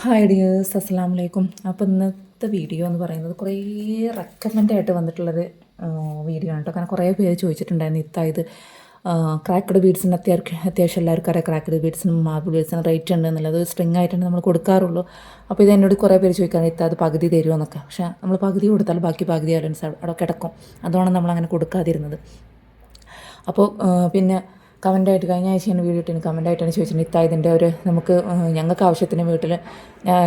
Hi dears അസ്സാം വലൈക്കും അപ്പോൾ ഇന്നത്തെ വീഡിയോ എന്ന് പറയുന്നത് കുറേ റെക്കമെൻഡ് ആയിട്ട് വന്നിട്ടുള്ളൊരു വീഡിയോ ആണ് കേട്ടോ കാരണം കുറേ പേര് ചോദിച്ചിട്ടുണ്ടായിരുന്നു ഇത്ത ഇത് ക്രാക്കഡ് ബീഡ്സിന് അത്യാവശ്യം അത്യാവശ്യം എല്ലാവർക്കും അറിയാം ക്രാക്കഡ് ബീഡ്സിനും മാർബിൾ ബീഡ്സിനും റേറ്റ് ഉണ്ട് എന്നുള്ളത് സ്ട്രിങ് ആയിട്ടാണ് നമ്മൾ കൊടുക്കാറുള്ളൂ. അപ്പോൾ ഇത് എന്നോട് കുറേ പേര് ചോദിക്കാൻ ഇത്ത അത് പകുതി തരുമോ എന്നൊക്കെ. പക്ഷേ നമ്മൾ പകുതി കൊടുത്താൽ ബാക്കി പകുതി ബാലൻസ് അവിടെ കിടക്കും. അതുകൊണ്ടാണ് നമ്മൾ അങ്ങനെ കൊടുക്കാതിരുന്നത് അപ്പോൾ പിന്നെ കമന്റായിട്ട് കഴിഞ്ഞ ആഴ്ചയാണ് വീഡിയോ ഇട്ടിന് കമന്റായിട്ടാണ് ചോദിച്ചിട്ടുണ്ട് ഇത്ത ഇതിന്റെ ഒരു നമുക്ക് ഞങ്ങൾക്ക് ആവശ്യത്തിന് വീട്ടിൽ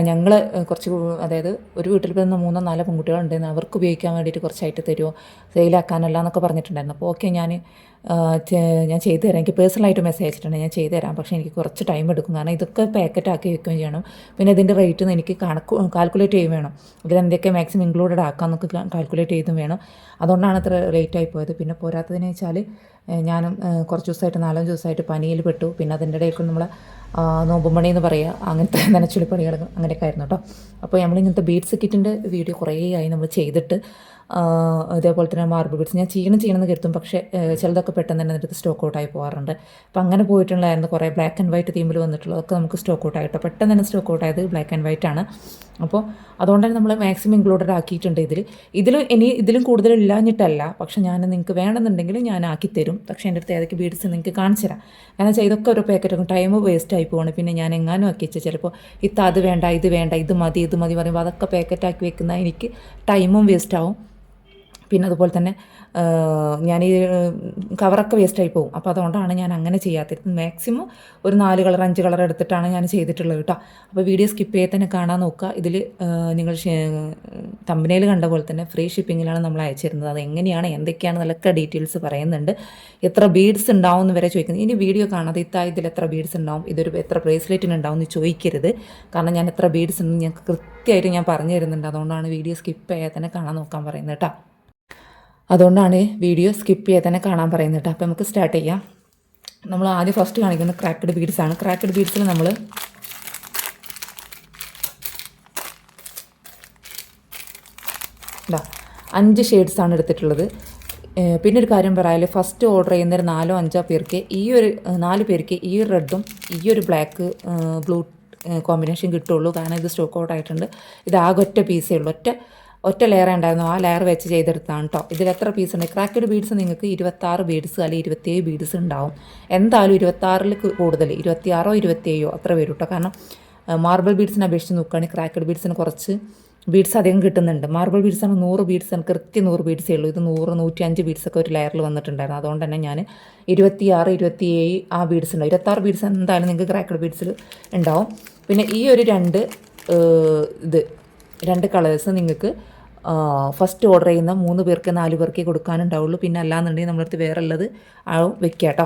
ഞങ്ങൾ കുറച്ച് അതായത് ഒരു വീട്ടിൽ ഇപ്പോൾ മൂന്നോ നാലോ പെൺകുട്ടികളുണ്ടെന്ന് അവർക്ക് ഉപയോഗിക്കാൻ വേണ്ടിയിട്ട് കുറച്ചായിട്ട് തരുമോ സെയിലാക്കാനല്ല എന്നൊക്കെ പറഞ്ഞിട്ടുണ്ടായിരുന്നു. അപ്പോൾ ഓക്കെ ഞാൻ ഞാൻ ചെയ്തു തരാം. എനിക്ക് പേഴ്സണലായിട്ട് മെസ്സേജ് അയച്ചിട്ടുണ്ട്. ഞാൻ ചെയ്തു തരാം. പക്ഷേ എനിക്ക് കുറച്ച് ടൈം എടുക്കും. കാരണം ഇതൊക്കെ പാക്കറ്റ് ആക്കി വെക്കുകയും ചെയ്യണം. പിന്നെ ഇതിന്റെ റേറ്റ് എനിക്ക് കണക്ക് കാൽക്കുലേറ്റ് ചെയ്യും വേണം. ഇതിൽ എന്തൊക്കെ മാക്സിമം ഇൻക്ലൂഡഡ് ആക്കാമെന്നൊക്കെ കാൽക്കുലേറ്റ് ചെയ്തും വേണം. അതുകൊണ്ടാണ് അത്ര ലേറ്റ് ആയി പോയത്. പിന്നെ പോരാത്തതിന് വെച്ചാൽ ഞാനും കുറച്ച് ദിവസമായിട്ട് നാലഞ്ച് ദിവസമായിട്ട് പനിയിൽ പെട്ടു. പിന്നെ അതിന്റെ ഇടയിൽ നമ്മൾ നോമ്പുമണി എന്ന് പറയുക അങ്ങനത്തെ നനച്ചുളിപ്പണികൾ അങ്ങനെയൊക്കെ ആയിരുന്നു കേട്ടോ. അപ്പോൾ നമ്മളിങ്ങനത്തെ ബീഡ്സ് കിറ്റിന്റെ വീഡിയോ കുറേ ആയി നമ്മൾ ചെയ്തിട്ട് അതേപോലെ തന്നെ മാർബിൾ ബീഡ്സ്. ഞാൻ ചെയ്യണം ചെയ്യണമെന്ന് കരുത്തും പക്ഷേ ചിലതൊക്കെ പെട്ടെന്ന് തന്നെ എന്നിട്ട് സ്റ്റോക്ക് ഔട്ടായി പോകാറുണ്ട്. അപ്പോൾ അങ്ങനെ പോയിട്ടുള്ളതായിരുന്നു കുറേ ബ്ലാക്ക് ആൻഡ് വൈറ്റ് തീമിൽ വന്നിട്ടുള്ളതൊക്കെ നമുക്ക് സ്റ്റോക്ക് ഔട്ട് ആയിട്ടോ പെട്ടെന്ന് തന്നെ സ്റ്റോക്ക് ഔട്ട് ആയത് ബ്ലാക്ക് ആൻഡ് വൈറ്റ് ആണ്. അപ്പോൾ അതുകൊണ്ട് തന്നെ നമ്മൾ മാക്സിമം ഇൻക്ലൂഡഡ് ആക്കിയിട്ടുണ്ട് ഇതിൽ. ഇതിൽ ഇനി ഇതിലും കൂടുതൽ ഇല്ലാഞ്ഞിട്ടല്ല പക്ഷേ ഞാൻ നിങ്ങൾക്ക് വേണമെന്നുണ്ടെങ്കിൽ ഞാൻ ആക്കി തരും പക്ഷേ എന്റെ അടുത്ത് ഏതൊക്കെ ബീഡ്സ് നിങ്ങൾക്ക് കാണിച്ചു തരാം. കാരണം വെച്ചാൽ ഇതൊക്കെ ഒരു പാക്കറ്റ് ടൈം വേസ്റ്റ് ആയി പോകണം പിന്നെ ഞാൻ എങ്ങാനും ആക്കി വെച്ചാൽ ചിലപ്പോൾ ഇത്ത അത് വേണ്ട ഇത് വേണ്ട ഇത് മതി ഇത് മതി പറയുമ്പോൾ അതൊക്കെ പാക്കറ്റാക്കി വെക്കുന്ന എനിക്ക് ടൈമും വേസ്റ്റ് ആവും. പിന്നെ അതുപോലെ തന്നെ ഞാൻ ഈ കവറൊക്കെ വേസ്റ്റായി പോകും. അപ്പോൾ അതുകൊണ്ടാണ് ഞാൻ അങ്ങനെ ചെയ്യാത്തത്. മാക്സിമം ഒരു നാല് കളർ അഞ്ച് കളർ എടുത്തിട്ടാണ് ഞാൻ ചെയ്തിട്ടുള്ളത് കേട്ടോ. അപ്പോൾ വീഡിയോ സ്കിപ്പ് ചെയ്ത് തന്നെ കാണാൻ നോക്കുക. ഇതിൽ നിങ്ങൾ തമ്പനയിൽ കണ്ട പോലെ തന്നെ ഫ്രീ ഷിപ്പിങ്ങിലാണ് നമ്മൾ അയച്ചിരുന്നത്. അത് എങ്ങനെയാണ് എന്തൊക്കെയാണ് എന്നൊക്കെ ഡീറ്റെയിൽസ് പറയുന്നുണ്ട്. എത്ര ബീഡ്സ് ഉണ്ടാവും എന്ന് വരെ ചോദിക്കുന്നത് ഇനി വീഡിയോ കാണാതെ ഇത്താ ഇതിൽ എത്ര ബീഡ്സ് ഉണ്ടാവും ഇതൊരു എത്ര ബ്രേസ്ലെറ്റിന് ഉണ്ടാവും എന്ന് ചോദിക്കരുത്. കാരണം ഞാൻ എത്ര ബീഡ്സ് ഉണ്ടെന്ന് ഞാൻ കൃത്യമായിട്ട് ഞാൻ പറഞ്ഞു തരുന്നുണ്ട്. അതുകൊണ്ടാണ് വീഡിയോ സ്കിപ്പ് ചെയ്യാതെ തന്നെ കാണാൻ നോക്കാൻ പറയുന്നത് കേട്ടോ. അതുകൊണ്ടാണ് വീഡിയോ സ്കിപ്പ് ചെയ്ത് തന്നെ കാണാൻ പറയുന്നത് കേട്ടോ. അപ്പോൾ നമുക്ക് സ്റ്റാർട്ട് ചെയ്യാം. നമ്മൾ ആദ്യം ഫസ്റ്റ് കാണിക്കുന്നത് ക്രാക്കഡ് ബീഡ്സ് ആണ്. ക്രാക്കഡ് ബീഡ്സിൽ നമ്മൾ ഇതാ അഞ്ച് ഷെയ്ഡ്സ് ആണ് എടുത്തിട്ടുള്ളത്. പിന്നെ ഒരു കാര്യം പറയാൽ. ഫസ്റ്റ് ഓർഡർ ചെയ്യുന്ന ഒരു നാലോ അഞ്ചോ പേർക്ക് ഈ ഒരു നാല് പേർക്ക് ഈ ഒരു റെഡും ഈ ഒരു ബ്ലാക്ക് ബ്ലൂ കോമ്പിനേഷൻ കിട്ടുള്ളൂ. കാരണം ഇത് സ്റ്റോക്ക് ഔട്ട് ആയിട്ടുണ്ട്. ഇത് ആകെ ഒറ്റ പീസേ ഉള്ളൂ. ഒറ്റ ഒറ്റ ലെയർ ഉണ്ടായിരുന്നു. ആ ലെയർ വെച്ച് ചെയ്തെടുത്താണ് കേട്ടോ ഇതിൽ എത്ര പീസ് ഉണ്ട്? ക്രാക്കഡ് ബീഡ്സ് നിങ്ങൾക്ക് ഇരുപത്താറ് ബീഡ്സ് അല്ലെങ്കിൽ ഇരുപത്തേഴ് ബീഡ്സ് ഉണ്ടാവും. എന്തായാലും ഇരുപത്താറിൽ കൂടുതൽ. ഇരുപത്തിയാറോ ഇരുപത്തേഴോ അത്ര വരും കേട്ടോ കാരണം മാർബിൾ ബീഡ്സിനെ അപേക്ഷിച്ച് നോക്കുകയാണെങ്കിൽ ക്രാക്കഡ് ബീഡ്സിന് കുറച്ച് ബീഡ്സ് അധികം കിട്ടുന്നുണ്ട്. മാർബിൾ ബീഡ്സ് ആണ് നൂറ് ബീഡ്സ് ആണ്. കൃത്യ നൂറ് ബീഡ്സേ ഉള്ളൂ. ഇത് നൂറ് നൂറ്റി അഞ്ച് ബീഡ്സ് ഒക്കെ ഒരു ലെയറിൽ വന്നിട്ടുണ്ടായിരുന്നു. അതുകൊണ്ട് തന്നെ ഞാൻ ഇരുപത്തിയാറ് ഇരുപത്തിയേഴ് ആ ബീഡ്സ് ഉണ്ടാവും. ഇരുപത്താറ് ബീഡ്സ് എന്തായാലും നിങ്ങൾക്ക് ക്രാക്കഡ് ബീഡ്സിൽ ഉണ്ടാവും. പിന്നെ ഈ ഒരു രണ്ട് ഇത് രണ്ട് കളേഴ്സ് നിങ്ങൾക്ക് ഫസ്റ്റ് ഓർഡർ ചെയ്യുന്ന മൂന്ന് പേർക്ക് നാല് പേർക്കേ കൊടുക്കാനുണ്ടാവുള്ളൂ. പിന്നെ അല്ലാന്നുണ്ടെങ്കിൽ നമ്മളടുത്ത് വേറെ ഉള്ളത് ആ വെക്കുക കേട്ടോ.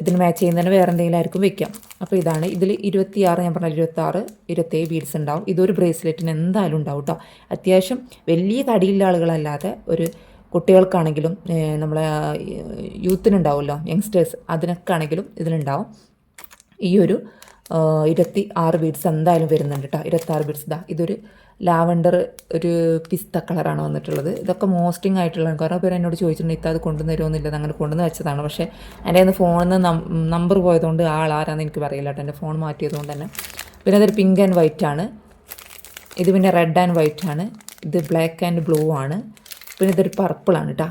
ഇതിന് മാച്ച് ചെയ്യുന്നതിന് വേറെ എന്തെങ്കിലും ആയിരിക്കും വെക്കാം അപ്പോൾ ഇതാണ്. ഇതിൽ ഇരുപത്തിയാറ് ഞാൻ പറഞ്ഞ ഇരുപത്താറ് ഇരുപത്തേഴ് ബീഡ്സ് ഉണ്ടാവും. ഇതൊരു ബ്രേസ്ലെറ്റിന് എന്തായാലും ഉണ്ടാവും കേട്ടോ. അത്യാവശ്യം വലിയ തടിയുള്ള ആളുകളല്ലാതെ ഒരു കുട്ടികൾക്കാണെങ്കിലും നമ്മളെ യൂത്തിനുണ്ടാവുമല്ലോ യങ്സ്റ്റേഴ്സ് അതിനൊക്കെ ആണെങ്കിലും ഇതിലുണ്ടാവും ഈ ഒരു ഇരുപത്തി ആറ് ബീഡ്സ് എന്തായാലും വരുന്നുണ്ട് കേട്ടോ ഇരുപത്താറ് ബീഡ്സ് ഇതാ ഇതൊരു ലാവണ്ടർ ഒരു പിസ്ത കളറാണ് വന്നിട്ടുള്ളത്. ഇതൊക്കെ മോസ്റ്റിംഗ് ആയിട്ടുള്ളതാണ് കുറേ പേര് എന്നോട് ചോദിച്ചിട്ടുണ്ട് ഇത്ത അത് കൊണ്ടുവരുമോന്നില്ല അങ്ങനെ കൊണ്ടുവന്ന് വെച്ചതാണ് പക്ഷേ എന്റെ കയ്യിൽ ഫോണിൽ നിന്ന് നമ്പർ പോയതുകൊണ്ട് ആൾ ആരാന്ന് എനിക്ക് പറയില്ല കേട്ടോ എന്റെ ഫോൺ മാറ്റിയതുകൊണ്ട് തന്നെ. പിന്നെ അതൊരു പിങ്ക് ആൻഡ് വൈറ്റ് ആണ്. ഇത് പിന്നെ റെഡ് ആൻഡ് വൈറ്റ് ആണ്. ഇത് ബ്ലാക്ക് ആൻഡ് ബ്ലൂ ആണ്. പിന്നെ ഇതൊരു പർപ്പിളാണ് കേട്ടോ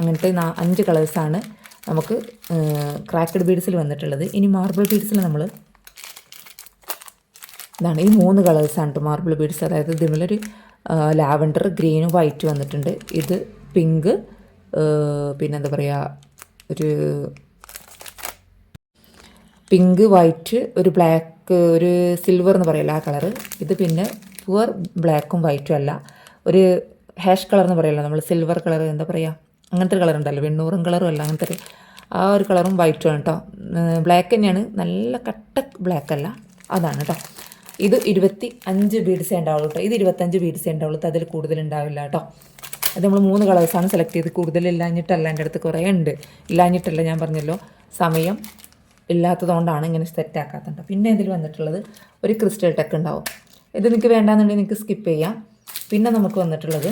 അങ്ങനത്തെ അഞ്ച് കളേഴ്സാണ് നമുക്ക് ക്രാക്കഡ് ബീഡ്സിൽ വന്നിട്ടുള്ളത്. ഇനി മാർബിൾ ബീഡ്സിൽ നമ്മൾ ഇതാണ്. ഈ മൂന്ന് കളേഴ്സാണ് കേട്ടോ മാർബിൾ ബീഡ്സ് അതായത് ഇതിനുള്ളൊരു ലാവൻഡർ ഗ്രീനും വൈറ്റ് വന്നിട്ടുണ്ട്. ഇത് പിങ്ക് പിന്നെ എന്താ പറയുക ഒരു പിങ്ക് വൈറ്റ് ഒരു ബ്ലാക്ക് ഒരു സിൽവർ എന്ന് പറയല്ല ആ കളറ്. ഇത് പിന്നെ പുവർ ബ്ലാക്കും വൈറ്റും അല്ല. ഒരു ഹാഷ് കളർ എന്ന് പറയല്ല നമ്മൾ സിൽവർ കളർ എന്താ പറയുക അങ്ങനത്തെ കളർ ഉണ്ടല്ലോ വെണ്ണൂറും കളറും അല്ല അങ്ങനത്തെ ഒരു ആ ഒരു കളറും വൈറ്റും ആണ് കേട്ടോ ബ്ലാക്ക് തന്നെയാണ്. നല്ല കട്ട ബ്ലാക്ക് അല്ല അതാണ് കേട്ടോ ഇത് ഇരുപത്തി അഞ്ച് ബീഡ്സേ ഉണ്ടാവുള്ളൂ കേട്ടോ ഇത് ഇരുപത്തഞ്ച് ബീഡ്സേ ഉണ്ടാവുള്ളൂ അതിൽ കൂടുതൽ ഉണ്ടാവില്ല കേട്ടോ അത് നമ്മൾ മൂന്ന് കളേഴ്സാണ് സെലക്ട് ചെയ്ത് കൂടുതൽ ഇല്ലാഞ്ഞിട്ടല്ല എന്റെ അടുത്ത് കുറേ ഉണ്ട്. ഇല്ലാഞ്ഞിട്ടല്ല ഞാൻ പറഞ്ഞല്ലോ. സമയം ഇല്ലാത്തതുകൊണ്ടാണ് ഇങ്ങനെ സെറ്റ് ആക്കാത്തത് പിന്നെ ഇതിൽ വന്നിട്ടുള്ളത് ഒരു ക്രിസ്റ്റൽ ടെക്ക് ഉണ്ടാവും. ഇത് നിങ്ങൾക്ക് വേണ്ടാന്നുണ്ടെങ്കിൽ നിങ്ങൾക്ക് സ്കിപ്പ് ചെയ്യാം. പിന്നെ നമുക്ക് വന്നിട്ടുള്ളത്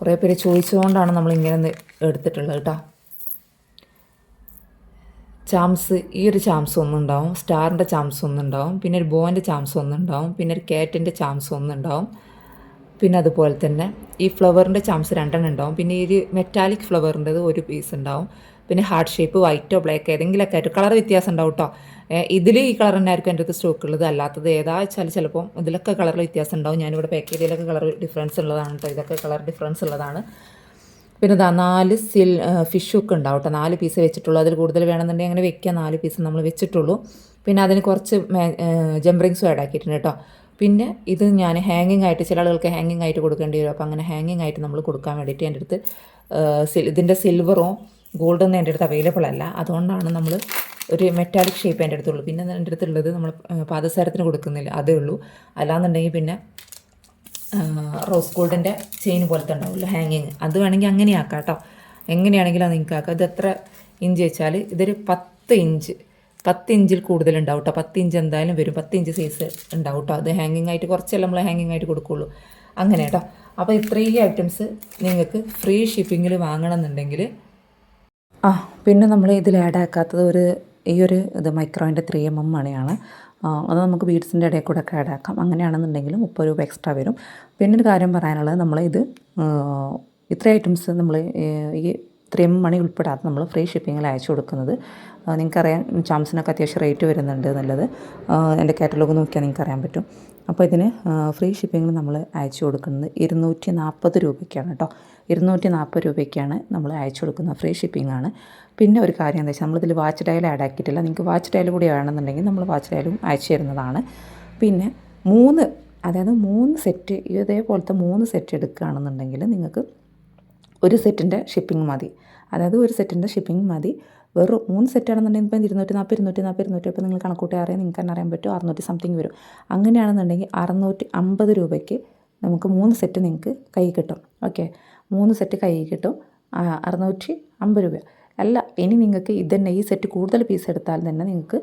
കുറേ പേര് ചോദിച്ചുകൊണ്ടാണ് നമ്മൾ ഇങ്ങനെ എടുത്തിട്ടുള്ളത് കേട്ടോ ചാംസ് ഈ ഒരു ചാംസ് ഒന്നുണ്ടാവും. സ്റ്റാറിന്റെ ചാംസ് ഒന്നുണ്ടാവും. പിന്നെ ഒരു ബോന്റെ ചാംസ് ഒന്നുണ്ടാവും. പിന്നെ ഒരു കാറ്റിന്റെ ചാംസ് ഒന്നുണ്ടാവും. പിന്നെ അതുപോലെ തന്നെ ഈ ഫ്ലവറിന്റെ ചാംസ് രണ്ടെണ്ണം ഉണ്ടാവും. പിന്നെ ഈ ഒരു മെറ്റാലിക് ഫ്ലവറിന്റെത് ഒരു പീസ് ഉണ്ടാവും. പിന്നെ ഹാർട്ട് ഷേപ്പ് വൈറ്റോ ബ്ലാക്ക് ഏതെങ്കിലുമൊക്കെ ആയിട്ട് കളർ വ്യത്യാസം ഉണ്ടാവും കേട്ടോ ഇതിൽ ഈ കളർ തന്നെ ആയിരിക്കും എന്റെ അടുത്ത് സ്റ്റോക്ക് ഉള്ളത്. അല്ലാത്തത് ഏതാ വെച്ചാൽ ചിലപ്പോൾ ഇതിലൊക്കെ കളർ വ്യത്യാസം ഉണ്ടാവും. ഞാനിവിടെ പാക്ക് ചെയ്തതിലൊക്കെ കളർ ഡിഫറൻസ് ഉള്ളതാണ് കേട്ടോ ഇതൊക്കെ കളർ ഡിഫറൻസ് ഉള്ളതാണ്. പിന്നെ ഇതാ നാല് സിൽ ഫിഷൊക്കെ ഉണ്ടാവും കേട്ടോ. നാല് പീസ് വെച്ചിട്ടുള്ളൂ. അതിൽ കൂടുതൽ വേണമെന്നുണ്ടെങ്കിൽ അങ്ങനെ വെക്കാം. നാല് പീസ് നമ്മൾ വെച്ചിട്ടുള്ളൂ. പിന്നെ അതിന് കുറച്ച് ജംബറിങ്സും ആഡ് ആക്കിയിട്ടുണ്ട് കേട്ടോ. പിന്നെ ഇത് ഞാൻ ഹാങ്ങിങ് ആയിട്ട് ചില ആളുകൾക്ക് ഹാങ്ങിങ് ആയിട്ട് കൊടുക്കേണ്ടി വരും. അപ്പോൾ അങ്ങനെ ഹാങ്ങിങ് ആയിട്ട് നമ്മൾ കൊടുക്കാൻ വേണ്ടിയിട്ട് എന്റെ അടുത്ത് ഇതിന്റെ സിൽവറോ ഗോൾഡൊന്നും എന്റെ അടുത്ത് അവൈലബിൾ അല്ല. അതുകൊണ്ടാണ് നമ്മൾ ഒരു മെറ്റാലിക് ഷേപ്പ് എന്റെ അടുത്തുള്ളൂ. പിന്നെ എന്റെ അടുത്തുള്ളത് നമ്മൾ പാദസാരത്തിന് കൊടുക്കുന്നില്ല. അതേ ഉള്ളൂ. അല്ലാന്നുണ്ടെങ്കിൽ പിന്നെ റോസ് ഗോൾഡിന്റെ ചെയിൻ പോലത്തെ ഉണ്ടാവുമല്ലോ ഹാങ്ങിങ് അത് വേണമെങ്കിൽ അങ്ങനെ ആക്കാം കേട്ടോ എങ്ങനെയാണെങ്കിലും അത് നിങ്ങൾക്ക് ആക്കാം. ഇത് എത്ര ഇഞ്ച് വെച്ചാൽ ഇതൊരു പത്ത് ഇഞ്ച്. പത്ത് ഇഞ്ചിൽ കൂടുതൽ ഉണ്ടാവും കേട്ടോ പത്ത് ഇഞ്ച് എന്തായാലും വരും. പത്ത് ഇഞ്ച് സൈസ് ഉണ്ടാവും കേട്ടോ അത് ഹാങ്ങിങ് ആയിട്ട് കുറച്ചല്ല നമ്മൾ ഹാങ്ങിങ് ആയിട്ട് കൊടുക്കുള്ളൂ. അങ്ങനെ കേട്ടോ അപ്പോൾ ഇത്രയും ഐറ്റംസ് നിങ്ങൾക്ക് ഫ്രീ ഷിപ്പിങ്ങിൽ വാങ്ങണമെന്നുണ്ടെങ്കിൽ ആ പിന്നെ നമ്മൾ ഇതിൽ ആഡ് ആക്കാത്തത് ഒരു ഈ ഒരു ഇത് മൈക്രോയിന്റെ ത്രീ എം എം മണിയാണ് അത് നമുക്ക് ബീഡ്സിന്റെ ഇടയിൽ കൂടെ ഒക്കെ ആഡ് ആക്കാം. അങ്ങനെയാണെന്നുണ്ടെങ്കിൽ മുപ്പത് രൂപ എക്സ്ട്രാ വരും. പിന്നെ ഒരു കാര്യം പറയാനുള്ളത് നമ്മൾ ഇത് ഇത്ര ഐറ്റംസ് നമ്മൾ ഈ ത്രീ എം മണി ഉൾപ്പെടാത്ത നമ്മൾ ഫ്രീ ഷിപ്പിങ്ങിൽ അയച്ചു കൊടുക്കുന്നത്. നിങ്ങൾക്കറിയാം ചാംസിനൊക്കെ അത്യാവശ്യം റേറ്റ് വരുന്നുണ്ട് എന്നുള്ളത്. എന്റെ കാറ്റലോഗ് നോക്കിയാൽ നിങ്ങൾക്ക് അറിയാൻ പറ്റും. അപ്പോൾ ഇതിന് ഫ്രീ ഷിപ്പിങ്ങിൽ നമ്മൾ അയച്ചു കൊടുക്കുന്നത് ഇരുന്നൂറ്റി നാൽപ്പത് രൂപയ്ക്കാണ് കേട്ടോ. ഇരുന്നൂറ്റി നാൽപ്പത് രൂപയ്ക്കാണ് നമ്മൾ അയച്ചു കൊടുക്കുന്നത് ഫ്രീ ഷിപ്പിംഗ് ആണ്. പിന്നെ ഒരു കാര്യം എന്താ വെച്ചാൽ നമ്മളിതിൽ വാച്ച് ഡയൽ ആഡ് ആക്കിയിട്ടില്ല. നിങ്ങൾക്ക് വാച്ച് ഡയൽ കൂടി വേണമെന്നുണ്ടെങ്കിൽ നമ്മൾ വാച്ച് ഡയലും അയച്ചു തരുന്നതാണ്. പിന്നെ മൂന്ന് അതായത് മൂന്ന് സെറ്റ് ഇതേപോലത്തെ മൂന്ന് സെറ്റ് എടുക്കുകയാണെന്നുണ്ടെങ്കിൽ നിങ്ങൾക്ക് ഒരു സെറ്റിന്റെ ഷിപ്പിംഗ് മതി. അതായത് ഒരു സെറ്റിന്റെ ഷിപ്പിംഗ് മതി. വെറും മൂന്ന് സെറ്റ് ആണെന്നുണ്ടെങ്കിൽ ഇപ്പം ഇരുന്നൂറ്റി നാൽപ്പത് ഇരുന്നൂറ്റി നാൽപ്പത് ഇരുന്നൂറ്റി അപ്പോൾ നിങ്ങൾ കണക്കൂട്ടി അറിയാൻ നിങ്ങൾക്ക് തന്നെ അറിയാൻ പറ്റും. അറുന്നൂറ്റി സംതിങ് വരും. അങ്ങനെയാണെന്നുണ്ടെങ്കിൽ അറുന്നൂറ്റി അമ്പത് രൂപയ്ക്ക് നമുക്ക് മൂന്ന് സെറ്റ് നിങ്ങൾക്ക് കൈ കിട്ടും. ഓക്കെ മൂന്ന് സെറ്റ് കൈ കിട്ടും. അറുന്നൂറ്റി അമ്പത് രൂപ. അല്ല ഇനി നിങ്ങൾക്ക് ഇതന്നെ ഈ സെറ്റ് കൂടുതൽ പീസ് എടുത്താൽ തന്നെ നിങ്ങൾക്ക്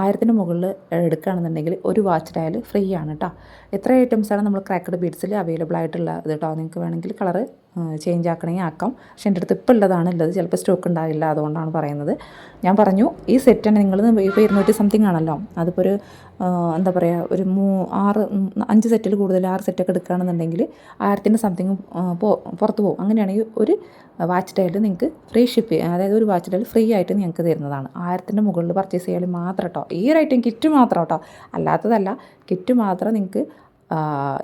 ആയിരത്തിന് മുകളിൽ എടുക്കുകയാണെന്നുണ്ടെങ്കിൽ ഒരു വാച്ച് ഡയൽ ഫ്രീ ആണ് കേട്ടോ എത്ര ഐറ്റംസാണ് നമ്മൾ ക്രാക്കഡ് ബീഡ്സിൽ അവൈലബിൾ ആയിട്ടുള്ള ഇത് കേട്ടോ നിങ്ങൾക്ക് വേണമെങ്കിൽ കളറ് ചേഞ്ച് ആക്കണമെങ്കിൽ ആക്കാം. പക്ഷേ എന്റെ അടുത്ത് ഇപ്പോൾ ഉള്ളതാണ്. ഉള്ളത് ചിലപ്പോൾ സ്റ്റോക്ക് ഉണ്ടാവില്ല. അതുകൊണ്ടാണ് പറയുന്നത്. ഞാൻ പറഞ്ഞു ഈ സെറ്റാണ് നിങ്ങൾ ഇപ്പോൾ ഇരുന്നൂറ്റി സംതിങ് ആണല്ലോ. അതിപ്പോൾ ഒരു എന്താ പറയുക ഒരു മൂ ആറ് അഞ്ച് സെറ്റിൽ കൂടുതൽ ആറ് സെറ്റൊക്കെ എടുക്കുകയാണെന്നുണ്ടെങ്കിൽ ആയിരത്തിന്റെ സംതിങ് പോ പുറത്ത് പോകും. അങ്ങനെയാണെങ്കിൽ ഒരു വാച്ച് ടൈൽ നിങ്ങൾക്ക് ഫ്രീ ഷിപ്പ് അതായത് ഒരു വാച്ച് ടൈൽ ഫ്രീ ആയിട്ട് നിങ്ങൾക്ക് തരുന്നതാണ്. ആയിരത്തിന്റെ മുകളിൽ പർച്ചേസ് ചെയ്യാൻ മാത്രം കേട്ടോ. ഈ ഒരു ഐറ്റം കിറ്റ് മാത്രം കേട്ടോ. അല്ലാത്തതല്ല കിറ്റ് മാത്രം നിങ്ങൾക്ക്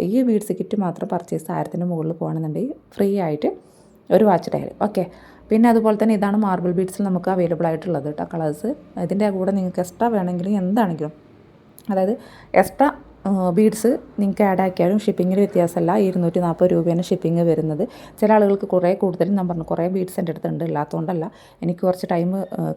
ഈ ബീഡ്സ് കിറ്റ് മാത്രം പർച്ചേസ് ആയിരത്തിന്റെ മുകളിൽ പോകുകയാണെന്നുണ്ടെങ്കിൽ ഫ്രീ ആയിട്ട് ഒരു വാച്ച് ഡയറി. ഓക്കെ. പിന്നെ അതുപോലെ തന്നെ ഇതാണ് മാർബിൾ ബീഡ്സിൽ നമുക്ക് അവൈലബിൾ ആയിട്ടുള്ളത് കേട്ടോ കളേഴ്സ്. ഇതിന്റെ കൂടെ നിങ്ങൾക്ക് എക്സ്ട്രാ വേണമെങ്കിലും എന്താണെങ്കിലും അതായത് എക്സ്ട്രാ ബീഡ്സ് നിങ്ങൾക്ക് ആഡ് ആക്കിയാലും ഷിപ്പിങ്ങിൽ വ്യത്യാസമല്ല ഇരുന്നൂറ്റി നാൽപ്പത് രൂപയാണ് ഷിപ്പിംഗ് വരുന്നത്. ചില ആളുകൾക്ക് കുറേ കൂടുതലും ഞാൻ പറഞ്ഞു കുറേ ബീഡ്സ് എന്റെ അടുത്തുണ്ട് ഇല്ലാത്തതുകൊണ്ടല്ല എനിക്ക് കുറച്ച് ടൈം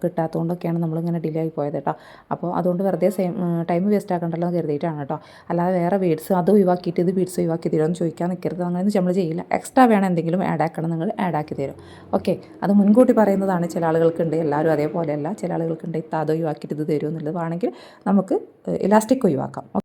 കിട്ടാത്തതുകൊണ്ടൊക്കെയാണ് നമ്മളിങ്ങനെ ഡിലേ ആയി പോയത് കേട്ടോ അപ്പോൾ അതുകൊണ്ട് വെറുതെ സെയിം ടൈം വേസ്റ്റ് ആക്കണ്ടല്ലോ എന്ന് കരുതിയിട്ടാണ് കേട്ടോ അല്ലാതെ വേറെ ബീഡ്സ് അത് ഒഴിവാക്കിയിട്ട് ഇത് ബീഡ്സ് ഒഴിവാക്കി തരുമോ എന്ന് ചോദിക്കാൻ നിൽക്കരുത് അങ്ങനെയൊന്നും നമ്മൾ ചെയ്യില്ല. എക്സ്ട്രാ വേണം എന്തെങ്കിലും ആഡ് ആക്കണം നിങ്ങൾ ആഡ് ആക്കി തരും. ഓക്കെ അത് മുൻകൂട്ടി പറയുന്നതാണ് ചില ആളുകൾക്കുണ്ട്. എല്ലാവരും അതേപോലെയല്ല. ചില ആളുകൾക്കുണ്ട് ഇത്ത അത് ഒഴിവാക്കിയിട്ട് ഇത് തരുമെന്നുള്ളത് വേണമെങ്കിൽ നമുക്ക് ഇലാസ്റ്റിക് ഒഴിവാക്കാം.